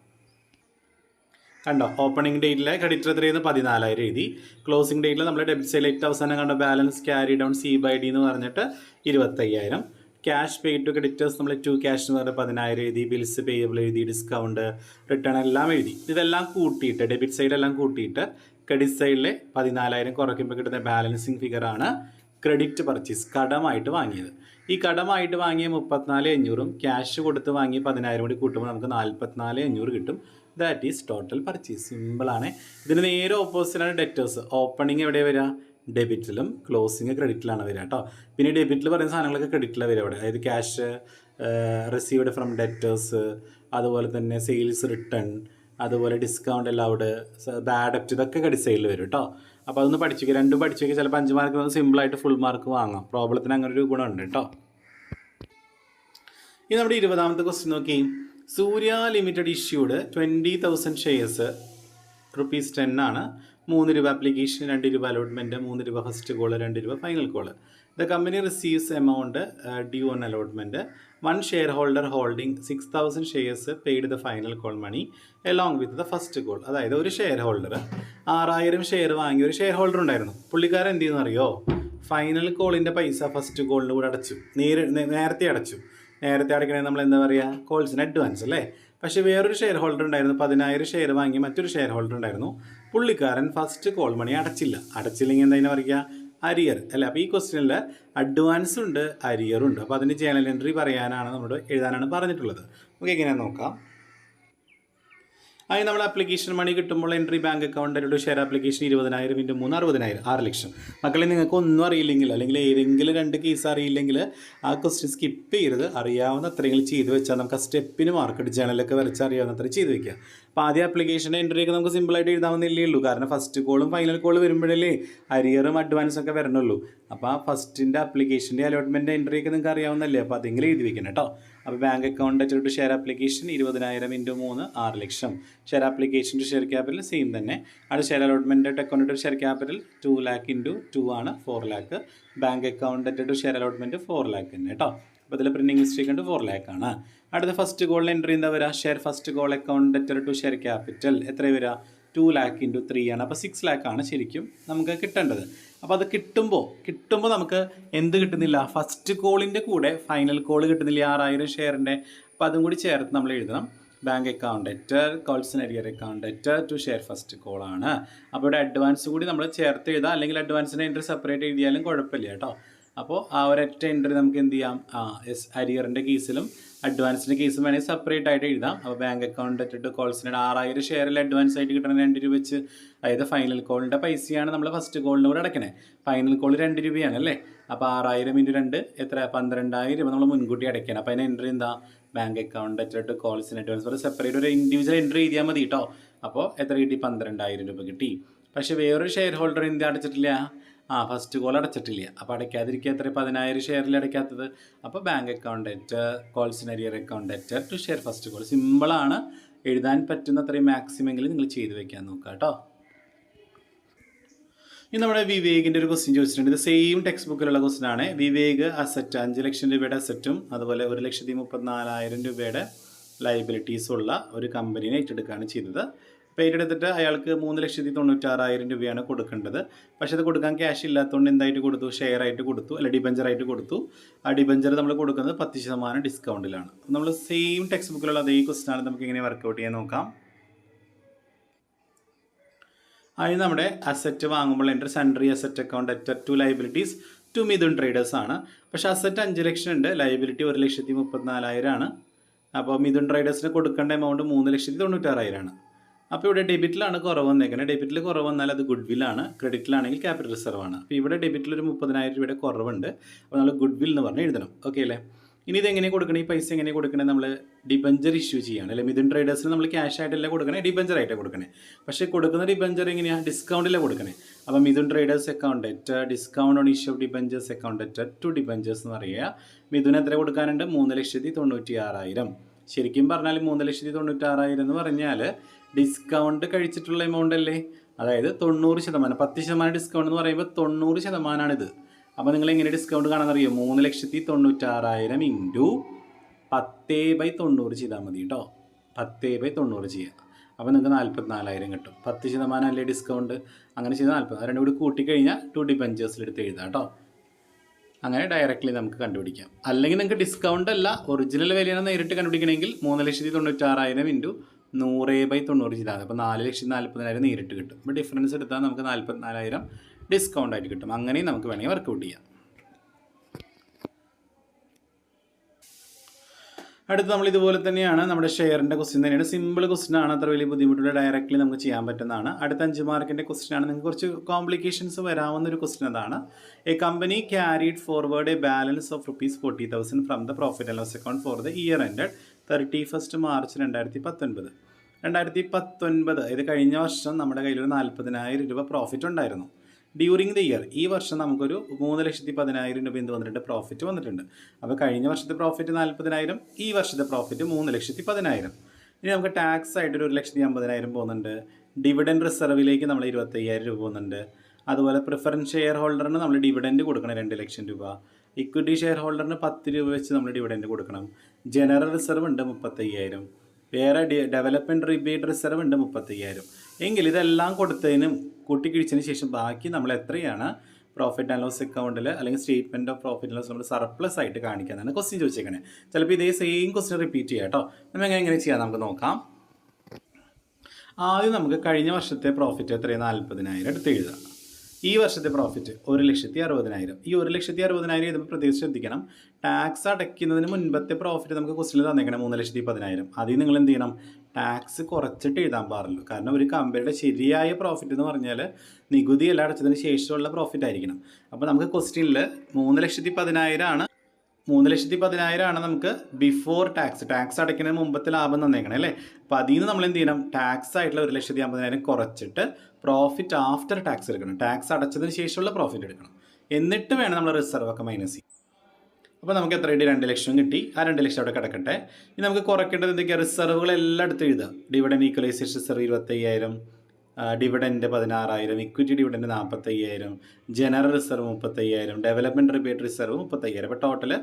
കണ്ടോ? ഓപ്പണിംഗ് ഡേറ്റിലെ ക്രെഡിറ്റർ എത്രയെന്ന് പതിനാലായിരം എഴുതി. ക്ലോസിംഗ് ഡേറ്റിൽ നമ്മൾ ഡെബിറ്റ് ഏറ്റവും അവസാനം കണ്ട? Balance carry down C by D എന്ന് പറഞ്ഞിട്ട് ഇരുപത്തയ്യായിരം. ക്യാഷ് പേ ടു ക്രെഡിറ്റേഴ്സ് നമ്മൾ ടു ക്യാഷ് എന്ന് പറഞ്ഞാൽ പതിനായിരം എഴുതി. ബിൽസ് പേയബിൾ എഴുതി. ഡിസ്കൗണ്ട് റിട്ടേൺ എല്ലാം എഴുതി. ഇതെല്ലാം കൂട്ടിയിട്ട് ഡെബിറ്റ് സൈഡെല്ലാം കൂട്ടിയിട്ട് ക്രെഡിറ്റ് സൈഡിലെ പതിനാലായിരം കുറയ്ക്കുമ്പോൾ കിട്ടുന്ന ബാലൻസിങ് ഫിഗറാണ് ക്രെഡിറ്റ് പർച്ചേസ് കടമായിട്ട് വാങ്ങിയത്. ഈ കടമായിട്ട് വാങ്ങിയ മുപ്പത്തിനാല് അഞ്ഞൂറും ക്യാഷ് കൊടുത്ത് വാങ്ങിയ പതിനായിരം കൂടി കൂട്ടുമ്പോൾ നമുക്ക് നാൽപ്പത്തിനാല് അഞ്ഞൂറ് കിട്ടും. ദാറ്റ് ഈസ് ടോട്ടൽ പർച്ചേസ് സിമ്പിളാണ് ഇതിന് നേരെ ഓപ്പോസിറ്റാണ് ഡെറ്റേഴ്സ് ഓപ്പണിംഗ് എവിടെ വരിക ഡെബിറ്റിലും ക്ലോസിങ് ക്രെഡിറ്റിലാണ് വരിക കേട്ടോ പിന്നെ ഡെബിറ്റിൽ പറയുന്ന സാധനങ്ങളൊക്കെ ക്രെഡിറ്റിലാണ് വരിക അവിടെ അതായത് ക്യാഷ് റിസീവ്ഡ് ഫ്രം ഡെറ്റേഴ്സ് അതുപോലെ തന്നെ സെയിൽസ് റിട്ടേൺ അതുപോലെ ഡിസ്കൗണ്ട് അലൗഡ് ബാഡ് അപ്റ്റ് ഇതൊക്കെ ക്രെഡിറ്റ് സൈഡിൽ വരും കേട്ടോ അപ്പോൾ അതൊന്ന് പഠിച്ചു രണ്ടും പഠിച്ചു ചിലപ്പോൾ അഞ്ച് മാർക്ക് സിമ്പിളായിട്ട് ഫുൾ മാർക്ക് വാങ്ങാം. പ്രോബ്ലത്തിന് അങ്ങനെ ഒരു ഗുണമുണ്ട് കേട്ടോ ഇനി നമ്മുടെ ഇരുപതാമത്തെ ക്വസ്റ്റ്യൻ നോക്കി Surya limited issued twenty thousand shares rupees ten ആണ്. മൂന്ന് രൂപ അപ്ലിക്കേഷൻ രണ്ട് രൂപ അലോട്ട്മെന്റ് മൂന്ന് രൂപ ഫസ്റ്റ് കോൾ രണ്ട് രൂപ final call the company receives amount due on allotment one share holder holding six thousand shares paid the final call money along with the first call അതായത് ഒരു ഷെയർ ഹോൾഡർ ആറായിരം share വാങ്ങിയ ഒരു share holder ഉണ്ടായിരുന്നു. പുള്ളിക്കാരൻ എന്ത് ചെയ്യുന്നറിയോ final കോളിന്റെ പൈസ first കോളിന്റെ കൂടെ അടച്ചു. നേരെ നേരത്തെ അടച്ചു. നേരത്തെ അടയ്ക്കണമെങ്കിൽ നമ്മൾ എന്താ പറയുക കോൾസിന് അഡ്വാൻസ് അല്ലേ? പക്ഷേ വേറൊരു ഷെയർ ഹോൾഡർ ഉണ്ടായിരുന്നു പതിനായിരം ഷെയർ വാങ്ങി മറ്റൊരു ഷെയർ ഹോൾഡർ ഉണ്ടായിരുന്നു. പുള്ളിക്കാരൻ ഫസ്റ്റ് കോൾ മണി അടച്ചില്ല. അടച്ചില്ലെങ്കിൽ എന്താ പറയുക? അരിയർ അല്ല? അപ്പോൾ ഈ ക്വസ്റ്റ്യനിൽ അഡ്വാൻസ് ഉണ്ട് അരിയറുണ്ട് അപ്പോൾ അതിന് ജേണൽ എൻട്രി പറയാനാണ് നമ്മൾ എഴുതാനാണ് പറഞ്ഞിട്ടുള്ളത്. നമുക്ക് എങ്ങനെയാണെന്ന് നോക്കാം. അതിന് നമ്മൾ ആപ്ലിക്കേഷൻ മണി കിട്ടുമ്പോൾ എൻട്രി ബാങ്ക് അക്കൗണ്ടിലോട്ട് ഷെയർ ആപ്ലിക്കേഷൻ ഇരുപതിനായിരം ഇന്റു മൂന്ന് അറുപതിനായിരം ആറ് ലക്ഷം. മക്കളെ നിങ്ങൾക്ക് ഒന്നും അറിയില്ലെങ്കിൽ അല്ലെങ്കിൽ ഏതെങ്കിലും രണ്ട് കേസ് അറിയില്ലെങ്കിൽ ആ ക്വസ്റ്റ്യൻ സ്കിപ്പ് ചെയ്യരുത്. അറിയാവുന്ന അത്രയെങ്കിലും ചെയ്ത് വെച്ചാൽ നമുക്ക് ആ സ്റ്റെപ്പിന് മാർക്ക് ഇട്ട് ജേണലൊക്കെ വരച്ച് അറിയാവുന്ന അത്ര ചെയ്ത് വെക്കുക. അപ്പോൾ ആദ്യം ആപ്ലിക്കേഷന്റെ എൻട്രി ഒക്കെ നമുക്ക് സിമ്പിളായിട്ട് എഴുതാവുന്നില്ലേ ഉള്ളൂ. കാരണം ഫസ്റ്റ് കോളും ഫൈനൽ കോൾ വരുമ്പോഴല്ലേ അരിയറും അഡ്വാൻസ് ഒക്കെ വരണുള്ളൂ. അപ്പോൾ ആ ഫസ്റ്റിന്റെ ആപ്ലിക്കേഷന്റെ അലോട്ട്മെന്റ് എൻട്രി ഒക്കെ നിങ്ങൾക്ക് അറിയാവുന്നല്ലേ അപ്പോൾ അതെങ്കിലും എഴുതി വെക്കണം കേട്ടോ അപ്പോൾ bank account to share application ഇരുപതിനായിരം ഇന്റു മൂന്ന് ആറ് ലക്ഷം. Share application to share capital same തന്നെ. അത് share allotment account to share capital two lakh into two ആണ് four lakh bank account to share allotment four lakh തന്നെ കേട്ടോ അപ്പോൾ ഇതിൽ പ്രിന്റിംഗ് മിസ്റ്റേക്ക് ഉണ്ട് ഫോർ ലാക്ക് ആണ്. അടുത്ത ഫസ്റ്റ് ഗോളിന് എൻട്രി എന്താ വരിക share first call account debtor to share capital എത്ര വരിക ടു ലാക്ക് ഇന്റു ത്രീ ആണ്. അപ്പോൾ സിക്സ് ലാക്ക് ആണ് ശരിക്കും നമുക്ക് കിട്ടേണ്ടത്. അപ്പോൾ അത് കിട്ടുമ്പോൾ കിട്ടുമ്പോൾ നമുക്ക് എന്ത് കിട്ടുന്നില്ല? ഫസ്റ്റ് കോളിന്റെ കൂടെ ഫൈനൽ കോൾ കിട്ടുന്നില്ല. ആറായിരം ഷെയറിന്റെ അപ്പോൾ അതും കൂടി ചേർത്ത് നമ്മൾ എഴുതണം. Bank account calls in arrear account debtor to share first കോളാണ് അപ്പോൾ ഇവിടെ അഡ്വാൻസ് കൂടി നമ്മൾ ചേർത്ത് എഴുതാം. അല്ലെങ്കിൽ അഡ്വാൻസിന്റെ എൻട്രി സെപ്പറേറ്റ് എഴുതിയാലും കുഴപ്പമില്ല കേട്ടോ. അപ്പോൾ ആ ഒരൊറ്റ എൻട്രി നമുക്ക് എന്ത് ചെയ്യാം? ആ എസ് അരിയറിന്റെ കേസിലും അഡ്വാൻസിന്റെ കേസും വേണമെങ്കിൽ സെപ്പറേറ്റ് ആയിട്ട് എഴുതാം. അപ്പോൾ ബാങ്ക് അക്കൗണ്ട് ഇട്ടിട്ട് കോൾസിനോട് ആറായിരം ഷെയറിൽ അഡ്വാൻസ് ആയിട്ട് കിട്ടുന്ന രണ്ട് രൂപ വെച്ച് അതായത് ഫൈനൽ കോളിന്റെ പൈസയാണ് നമ്മൾ ഫസ്റ്റ് കോളിന്റെ കൂടെ അടക്കണേ. ഫൈനൽ കോൾ രണ്ട് രൂപയാണ് അല്ലേ? അപ്പോൾ ആറായിരം ഇന്റു രണ്ട് എത്ര? പന്ത്രണ്ടായിരം രൂപ നമ്മൾ മുൻകൂട്ടി അടയ്ക്കണം. അപ്പോൾ അതിന് എൻട്രി എന്താ? ബാങ്ക് അക്കൗണ്ട് ഇട്ടിട്ട് കോൾസിന് അഡ്വാൻസ് ഒരു സെപ്പറേറ്റ് ഒരു ഇൻഡിവിജ്വൽ എൻട്രി എഴുതിയാൽ മതി കേട്ടോ അപ്പോൾ എത്ര കിട്ടി? പന്ത്രണ്ടായിരം രൂപ കിട്ടി. പക്ഷേ വേറൊരു ഷെയർ ഹോൾഡർ എന്ത് അടച്ചിട്ടില്ല? ആ ഫസ്റ്റ് കോൾ അടച്ചിട്ടില്ല. അപ്പോൾ അടയ്ക്കാതിരിക്കുക എത്ര? പതിനായിരം ഷെയറിൽ അടയ്ക്കാത്തത്. അപ്പോൾ bank account at calls in arrear account at to share first call സിമ്പിളാണ് എഴുതാൻ പറ്റുന്ന അത്രയും മാക്സിമെങ്കിലും നിങ്ങൾ ചെയ്ത് വെക്കാൻ നോക്കുക കേട്ടോ. ഇനി നമ്മുടെ വിവേകിന്റെ ഒരു ക്വസ്റ്റ്യൻ ചോദിച്ചിട്ടുണ്ട്. ഇത് സെയിം ടെക്സ്റ്റ് ബുക്കിലുള്ള ക്വസ്റ്റ്യൻ ആണ്. വിവേക് അസറ്റ് അഞ്ച് ലക്ഷം രൂപയുടെ അസറ്റും അതുപോലെ ഒരു ലക്ഷത്തി മുപ്പത്തിനാലായിരം രൂപയുടെ ലയബിലിറ്റീസും ഉള്ള ഒരു കമ്പനീനെ ഏറ്റെടുക്കുകയാണ് ചെയ്തത് അപ്പോൾ ഏറ്റെടുത്തിട്ട് അയാൾക്ക് മൂന്ന് ലക്ഷത്തി തൊണ്ണൂറ്റാറായിരം രൂപയാണ് കൊടുക്കേണ്ടത്. പക്ഷേ അത് കൊടുക്കാൻ ക്യാഷ് ഇല്ലാത്തതുകൊണ്ട് എന്തായിട്ട് കൊടുത്തു? ഷെയർ ആയിട്ട് കൊടുത്തു അല്ല ഡിബഞ്ചർ ആയിട്ട് കൊടുത്തു. ആ ഡിബഞ്ചർ നമ്മൾ കൊടുക്കുന്നത് പത്ത് ശതമാനം ഡിസ്കൗണ്ടിലാണ് നമ്മൾ സെയിം ടെക്സ്റ്റ് ബുക്കിലുള്ള അതേ ക്വസ്റ്റൻ ആണ് നമുക്ക് ഇങ്ങനെ വർക്കൗട്ട് ചെയ്യാൻ നോക്കാം. അതിന് നമ്മുടെ അസറ്റ് വാങ്ങുമ്പോൾ എന്റെ sundry asset account at to liabilities to Mithun traders ആണ്. പക്ഷേ അസറ്റ് അഞ്ച് ലക്ഷം ഉണ്ട് ലൈബിലിറ്റി ഒരു ലക്ഷത്തി മുപ്പത്തിനാലായിരമാണ് അപ്പോൾ മിഥുൻ ട്രേഡേഴ്സിന് കൊടുക്കേണ്ട എമൗണ്ട് മൂന്ന് ലക്ഷത്തി തൊണ്ണൂറ്റാറായിരം ആണ്. അപ്പോൾ ഇവിടെ ഡെബിറ്റിലാണ് കുറവ് വന്നേക്കുന്നത് ഡെബിറ്റിൽ കുറവ് വന്നാൽ അത് ഗുഡ് വില്ലാണ് ക്രെഡിറ്റിലാണെങ്കിൽ ക്യാപിറ്റൽ റിസർവ് ആണ്. അപ്പോൾ ഇവിടെ ഡെബിറ്റിൽ ഒരു മുപ്പതിനായിരം രൂപയുടെ കുറവുണ്ട്. അപ്പോൾ നമ്മൾ ഗുഡ് വിൽ എന്ന് പറഞ്ഞ് എഴുതണം. ഓക്കെ അല്ലേ? ഇനി ഇത് എങ്ങനെ കൊടുക്കണം? ഈ പൈസ എങ്ങനെ കൊടുക്കണേ? നമ്മൾ ഡിബഞ്ചർ ഇഷ്യൂ ചെയ്യണം. അല്ലെ? മിഥുൻ ട്രേഡേഴ്സിന് നമ്മൾ ക്യാഷ് ആയിട്ടല്ല കൊടുക്കണേ? ഡിബഞ്ചർ ആയിട്ട് കൊടുക്കണേ. പക്ഷേ കൊടുക്കുന്ന ഡിബഞ്ചർ എങ്ങനെയാണ് ഡിസ്കൗണ്ടിലാണ് കൊടുക്കണേ. അപ്പോൾ Mithun traders account at discount on issue of debentures account at to debentures എന്ന് പറയുക മിഥുൻ എത്ര കൊടുക്കാനുണ്ട്? മൂന്ന് ലക്ഷത്തി തൊണ്ണൂറ്റി ആറായിരം ശരിക്കും പറഞ്ഞാൽ മൂന്ന് ലക്ഷത്തി തൊണ്ണൂറ്റാറായിരം എന്ന് പറഞ്ഞാൽ ഡിസ്കൗണ്ട് കഴിച്ചിട്ടുള്ള എമൗണ്ട് അല്ലേ? അതായത് തൊണ്ണൂറ് ശതമാനം പത്ത് ശതമാനം ഡിസ്കൗണ്ട് എന്ന് പറയുമ്പോൾ തൊണ്ണൂറ് ശതമാനമാണിത് അപ്പോൾ നിങ്ങൾ എങ്ങനെ ഡിസ്കൗണ്ട് കാണാമെന്നറിയോ മൂന്ന് ലക്ഷത്തി തൊണ്ണൂറ്റാറായിരം ഇന്റു പത്തേ ബൈ തൊണ്ണൂറ് ചെയ്താൽ മതി കേട്ടോ പത്തേ ബൈ തൊണ്ണൂറ് ചെയ്യുക അപ്പോൾ നിങ്ങൾക്ക് നാൽപ്പത്തിനാലായിരം കിട്ടും. പത്ത് ശതമാനം അല്ലേ ഡിസ്കൗണ്ട് അങ്ങനെ ചെയ്താൽ നാൽപ്പത് രണ്ടും കൂടി കൂട്ടിക്കഴിഞ്ഞാൽ ടു ഡിബഞ്ചേഴ്സിൽ എടുത്ത് എഴുതാം കേട്ടോ അങ്ങനെ ഡയറക്റ്റ്ലി നമുക്ക് കണ്ടുപിടിക്കാം. അല്ലെങ്കിൽ നിങ്ങൾക്ക് ഡിസ്കൗണ്ട് അല്ല ഒറിജിനൽ വിലയാണ് നേരിട്ട് കണ്ടുപിടിക്കണമെങ്കിൽ മൂന്ന് ലക്ഷത്തി തൊണ്ണൂറ്റാറായിരം ഇന്റു നൂറ് ബൈ തൊണ്ണൂറ് ചെയ്താൽ അപ്പോൾ നാല് ലക്ഷത്തി നാൽപ്പതിനായിരം നേരിട്ട് കിട്ടും. അപ്പോൾ ഡിഫറൻസ് എടുത്താൽ നമുക്ക് നാൽപ്പത്തിനാലായിരം ഡിസ്കൗണ്ട് ആയിട്ട് കിട്ടും. അങ്ങനെയും നമുക്ക് വേണമെങ്കിൽ വർക്കൗട്ട് ചെയ്യാം. അടുത്ത് നമ്മൾ ഇതുപോലെ തന്നെയാണ് നമ്മുടെ ഷെയറിന്റെ ക്വസ്റ്റ്യൻ തന്നെയാണ്. സിമ്പിൾ ക്വസ്റ്റ്യൻ ആണ്. അത്ര വലിയ ബുദ്ധിമുട്ടുള്ള ഡയറക്റ്റ്ലി നമുക്ക് ചെയ്യാൻ പറ്റുന്നതാണ്. അടുത്ത അഞ്ച് മാർക്കിന്റെ ക്വസ്റ്റ്യൻ ആണ്. നിങ്ങൾക്ക് കുറച്ച് കോംപ്ലിക്കേഷൻസ് വരാവുന്ന ഒരു ക്വസ്റ്റ്യൻ അതാണ്. A company carried forward a balance of rupees forty thousand from the profit and loss account for the year ended thirty first March രണ്ടായിരത്തി പത്തൊൻപത് രണ്ടായിരത്തി പത്തൊൻപത് ഇത് കഴിഞ്ഞ വർഷം നമ്മുടെ കയ്യിലൊരു നാൽപ്പതിനായിരം രൂപ പ്രോഫിറ്റ് ഉണ്ടായിരുന്നു. ഡ്യൂറിങ് ദി ഇയർ ഈ വർഷം നമുക്കൊരു മൂന്ന് ലക്ഷത്തി പതിനായിരം രൂപ എന്ത് വന്നിട്ടുണ്ട്? പ്രോഫിറ്റ് വന്നിട്ടുണ്ട്. അപ്പോൾ കഴിഞ്ഞ വർഷത്തെ പ്രോഫിറ്റ് നാൽപ്പതിനായിരം ഈ വർഷത്തെ പ്രോഫിറ്റ് മൂന്ന് ലക്ഷത്തി പതിനായിരം. ഇനി നമുക്ക് ടാക്സ് ആയിട്ട് ഒരു ലക്ഷത്തി അമ്പതിനായിരം പോകുന്നുണ്ട്. ഡിവിഡൻഡ് റിസർവിലേക്ക് നമ്മൾ ഇരുപത്തയ്യായിരം രൂപ പോകുന്നുണ്ട്. അതുപോലെ പ്രിഫറൻസ് ഷെയർ ഹോൾഡറിന് നമ്മൾ ഡിവിഡൻഡ് കൊടുക്കണം രണ്ട് ലക്ഷം രൂപ. ഇക്വിറ്റി ഷെയർ ഹോൾഡറിന് പത്ത് രൂപ വെച്ച് നമ്മൾ ഡിവിഡൻഡ് കൊടുക്കണം. ജനറൽ റിസർവ് ഉണ്ട് മുപ്പത്തയ്യായിരം. വേറെ ഡെവലപ്മെന്റ് റിബേറ്റ് റിസർവ് ഉണ്ട് മുപ്പത്തയ്യായിരം. എങ്കിൽ ഇതെല്ലാം കൊടുത്തതിനും കൂട്ടിക്കിഴിച്ചതിന് ശേഷം ബാക്കി നമ്മൾ എത്രയാണ്? പ്രോഫിറ്റ് ആൻഡ് ലോസ് അക്കൗണ്ടിൽ അല്ലെങ്കിൽ statement of profit and loss നമ്മൾ സർപ്ലസ് ആയിട്ട് കാണിക്കാനാണ് ക്വസ്റ്റ്യൻ ചോദിച്ചേക്കണേ. ചിലപ്പോൾ ഇതേ സെയിം ക്വസ്റ്റ്യൻ റിപ്പീറ്റ് ചെയ്യാം കേട്ടോ നമ്മൾ എങ്ങനെ എങ്ങനെ ചെയ്യാം? നമുക്ക് നോക്കാം. ആദ്യം നമുക്ക് കഴിഞ്ഞ വർഷത്തെ പ്രോഫിറ്റ് എത്രയാണ് നാൽപ്പതിനായിരം എടുത്ത് എഴുതാം. ഈ വർഷത്തെ പ്രോഫിറ്റ് ഒരു ലക്ഷത്തി അറുപതിനായിരം. ഈ ഒരു ലക്ഷത്തി അറുപതിനായിരം ഇതിപ്പോൾ പ്രത്യേകിച്ച് ശ്രദ്ധിക്കണം. ടാക്സ് അടയ്ക്കുന്നതിന് മുൻപത്തെ പ്രോഫിറ്റ് നമുക്ക് ക്വസ്റ്റിൽ തന്നേക്കണം മൂന്ന് ലക്ഷത്തി പതിനായിരം. അതിൽ നിങ്ങൾ എന്ത് ചെയ്യണം? ടാക്സ് കുറച്ചിട്ട് എഴുതാൻ പാടുള്ളൂ. കാരണം ഒരു കമ്പനിയുടെ ശരിയായ പ്രോഫിറ്റ് എന്ന് പറഞ്ഞാൽ നികുതി എല്ലാം അടച്ചതിന് ശേഷമുള്ള പ്രോഫിറ്റ് ആയിരിക്കണം. അപ്പോൾ നമുക്ക് ക്വസ്റ്റ്യനിൽ മൂന്ന് ലക്ഷത്തി പതിനായിരം ആണ് മൂന്ന് ലക്ഷത്തി പതിനായിരം ആണ് നമുക്ക് ബിഫോർ ടാക്സ് ടാക്സ് അടയ്ക്കുന്നതിന് മുമ്പത്തെ ലാഭം തന്നേക്കണം അല്ലേ? അപ്പോൾ അതിൽ നിന്ന് നമ്മൾ എന്ത് ചെയ്യണം? ടാക്സ് ആയിട്ടുള്ള ഒരു ലക്ഷത്തി അമ്പതിനായിരം കുറച്ചിട്ട് പ്രോഫിറ്റ് ആഫ്റ്റർ ടാക്സ് എടുക്കണം. ടാക്സ് അടച്ചതിന് ശേഷമുള്ള പ്രോഫിറ്റ് എടുക്കണം. എന്നിട്ട് വേണം നമ്മൾ റിസർവ് ഒക്കെ മൈനസ് ചെയ്യും അപ്പോൾ നമുക്ക് എത്ര കിട്ടി? രണ്ട് ലക്ഷം കിട്ടി. ആ രണ്ട് ലക്ഷം അവിടെ കിടക്കട്ടെ. ഇനി നമുക്ക് കുറയ്ക്കേണ്ടത് എന്തൊക്കെയാണ് റിസർവുകളെല്ലാം എടുത്ത് എഴുതുക. ഡിവിഡൻ ഈക്വലൈസേഷൻ റിസർവ് ഇരുപത്തയ്യായിരം. ഡിവിഡന്റ് പതിനാറായിരം ഇക്വിറ്റി ഡിവിഡന്റ് നാൽപ്പത്തയ്യായിരം ജനറൽ റിസർവ് മുപ്പത്തയ്യായിരം ഡെവലപ്മെന്റ് റിബേറ്റ് റിസർവ് മുപ്പത്തയ്യായിരം. അപ്പോൾ ടോട്ടൽ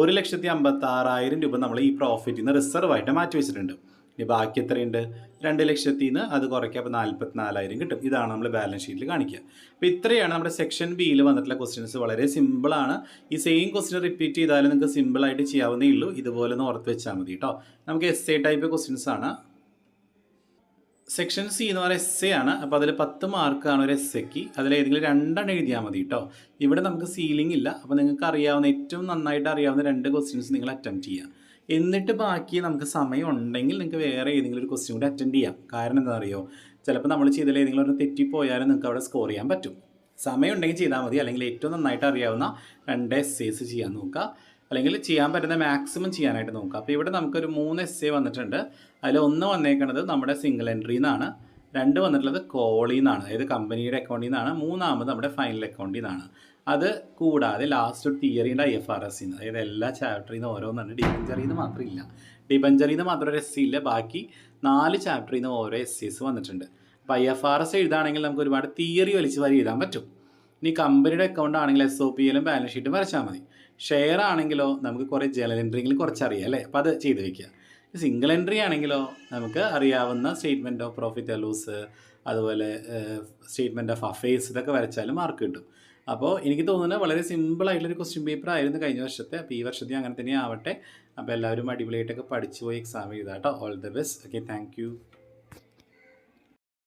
ഒരു ലക്ഷത്തി അമ്പത്താറായിരം രൂപ നമ്മൾ ഈ പ്രോഫിറ്റിൽ നിന്ന് റിസർവായിട്ട് മാറ്റി വെച്ചിട്ടുണ്ട്. ഇനി ബാക്കി എത്രയുണ്ട്? രണ്ട് ലക്ഷത്തിൽ നിന്ന് അത് കുറയ്ക്കുക അപ്പോൾ നാൽപ്പത്തിനാലായിരം കിട്ടും. ഇതാണ് നമ്മൾ ബാലൻസ് ഷീറ്റിൽ കാണിക്കുക. അപ്പോൾ ഇത്രയാണ് നമ്മുടെ സെക്ഷൻ ബിയിൽ വന്നിട്ടുള്ള ക്വസ്റ്റ്യൻസ് വളരെ സിമ്പിളാണ് ഈ സെയിം ക്വസ്റ്റ്യൻ റിപ്പീറ്റ് ചെയ്താലും നിങ്ങൾക്ക് സിമ്പിളായിട്ട് ചെയ്യാവുന്നേ ഉള്ളൂ. ഇതുപോലെ ഒന്ന് ഓർത്ത് വെച്ചാൽ മതി കേട്ടോ നമുക്ക് എസ് എ ടൈപ്പ് ക്വസ്റ്റ്യൻസ് ആണ്. സെക്ഷൻ സി എന്ന് പറയുന്ന എസ് എ ആണ്. അപ്പോൾ അതിൽ പത്ത് മാർക്കാണ് ഒരു എസ് എക്ക് അതിൽ ഏതെങ്കിലും രണ്ടെണ്ണം എഴുതിയാൽ മതി കേട്ടോ ഇവിടെ നമുക്ക് സീലിംഗ് ഇല്ല. അപ്പോൾ നിങ്ങൾക്ക് അറിയാവുന്ന ഏറ്റവും നന്നായിട്ട് അറിയാവുന്ന രണ്ട് ക്വസ്റ്റ്യൻസ് നിങ്ങൾ അറ്റംപ്റ്റ് ചെയ്യുക എന്നിട്ട് ബാക്കി നമുക്ക് സമയം ഉണ്ടെങ്കിൽ നിങ്ങൾക്ക് വേറെ ഏതെങ്കിലും ഒരു ക്വസ്റ്റ്യൻ കൂടി അറ്റൻഡ് ചെയ്യാം. കാരണം എന്താ അറിയോ? ചിലപ്പോൾ നമ്മൾ ചെയ്തതിൽ ഏതെങ്കിലും ഒരു തെറ്റിപ്പോയാലും നിങ്ങൾക്ക് അവിടെ സ്കോർ ചെയ്യാൻ പറ്റും. സമയം ഉണ്ടെങ്കിൽ ചെയ്താൽ മതി. അല്ലെങ്കിൽ ഏറ്റവും നന്നായിട്ട് അറിയാവുന്ന രണ്ട് എസ് ചെയ്യാൻ നോക്കുക അല്ലെങ്കിൽ ചെയ്യാൻ പറ്റുന്ന മാക്സിമം ചെയ്യാനായിട്ട് നോക്കുക. അപ്പോൾ ഇവിടെ നമുക്കൊരു മൂന്ന് എസ് എ വന്നിട്ടുണ്ട്. അതിൽ ഒന്ന് വന്നേക്കുന്നത് നമ്മുടെ സിംഗിൾ എൻട്രി എന്നാണ് രണ്ട് വന്നിട്ടുള്ളത് കോളിൽ നിന്നാണ് അതായത് കമ്പനിയുടെ അക്കൗണ്ടിൽ നിന്നാണ് മൂന്നാമത് നമ്മുടെ ഫൈനൽ അക്കൗണ്ടിൽ നിന്നാണ് അത് കൂടാതെ ലാസ്റ്റ് ഒരു തിയറിയുടെ ഐ എഫ് ആർ എസ് നിന്ന് അതായത് എല്ലാ ചാപ്റ്ററിൽ നിന്ന് ഓരോന്നുണ്ട് ഡിബഞ്ചറിയിൽ നിന്ന് മാത്രമില്ല. ഡിബഞ്ചറിയിൽ നിന്ന് മാത്രം ഒരു എസ് സി ഇല്ല. ബാക്കി നാല് ചാപ്റ്ററിൽ നിന്ന് ഓരോ എസ് സീസ് വന്നിട്ടുണ്ട്. അപ്പോൾ ഐ എഫ് ആർ എസ് എഴുതാണെങ്കിൽ നമുക്ക് ഒരുപാട് തിയറി വലിച്ചു വരി എഴുതാൻ പറ്റും. ഇനി കമ്പനിയുടെ അക്കൗണ്ട് ആണെങ്കിൽ എസ് ഒ പി എല്ലും ബാലൻസ് ഷീറ്റും വരച്ചാൽ മതി. ഷെയർ ആണെങ്കിലോ നമുക്ക് കുറേ ജനറൽ എൻട്രിയെങ്കിലും കുറച്ചറിയാം അല്ലേ? അപ്പോൾ അത് ചെയ്ത് വെക്കുക. സിംഗിൾ എൻട്രി ആണെങ്കിലോ നമുക്ക് അറിയാവുന്ന സ്റ്റേറ്റ്മെന്റ് ഓഫ് പ്രോഫിറ്റ് ലൂസ് അതുപോലെ സ്റ്റേറ്റ്മെന്റ് ഓഫ് അഫേഴ്സ് ഇതൊക്കെ വരച്ചാലും മാർക്ക് കിട്ടും. അപ്പോൾ എനിക്ക് തോന്നുന്നത് വളരെ സിമ്പിൾ ആയിട്ടുള്ളൊരു ക്വസ്റ്റ്യൻ പേപ്പർ ആയിരുന്നു കഴിഞ്ഞ വർഷത്തെ. അപ്പോൾ ഈ വർഷത്തെ അങ്ങനെ തന്നെ ആവട്ടെ. അപ്പോൾ എല്ലാവരും അടിപൊളിയായിട്ടൊക്കെ പഠിച്ചു പോയി എക്സാം എഴുതാം കേട്ടോ all the best okay thank